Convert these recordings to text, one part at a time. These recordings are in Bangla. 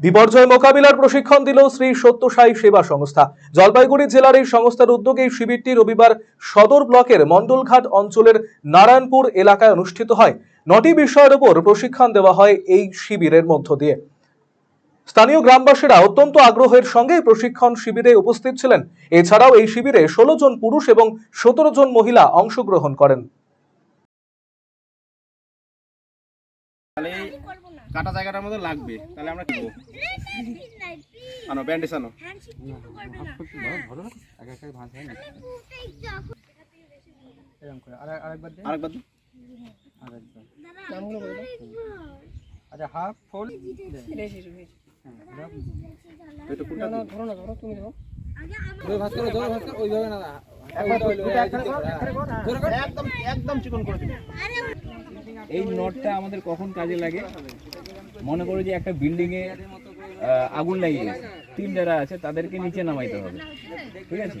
বিপর্যয় মোকাবিলার প্রশিক্ষণ দিল শ্রী সত্যসাই সেবা সংস্থা। জলপাইগুড়ি জেলার এই সংস্থার উদ্যোগে এই শিবিরটি রবিবার সদর ব্লকের মণ্ডলঘাট অঞ্চলের নারায়ণপুর এলাকায় অনুষ্ঠিত হয়। নটি বিষয়ের উপর প্রশিক্ষণ দেওয়া হয় এই শিবিরের মধ্য দিয়ে। স্থানীয় গ্রামবাসীরা অত্যন্ত আগ্রহের সঙ্গে প্রশিক্ষণ শিবিরে উপস্থিত ছিলেন। এছাড়াও এই শিবিরে ষোলো জন পুরুষ এবং সতেরো জন মহিলা অংশগ্রহণ করেন। তাহলে এই কাটা জায়গাটার মধ্যে লাগবে। তাহলে আমরা কি করব? আনো ব্যান্ডেজ আনো। আরেকবার। আচ্ছা হাফ ফুল। ধরো ভাগ করে ওইভাবে না একদম একদম চিকন করে দিন এই নটটা আমাদের কখন কাজে লাগে? মনে করো যে একটা বিল্ডিং এ আগুন লাগিয়ে গেছে। তিন যারা আছে তাদেরকে নিচে নামাইতে হবে। ঠিক আছে?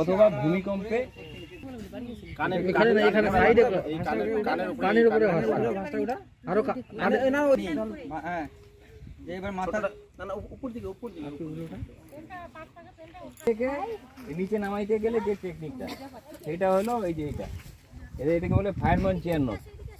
অথবা ভূমিকম্পে কানের উপরে আরও হ্যাঁ। এবার মাথা না না উপর দিকে উপর দিকে থেকে নিচে নামাইতে গেলে যে টেকনিকটা সেটা হলো এই যে এটা। এটা এটাকে বলে ফায়ারম্যান চেয়ার নট।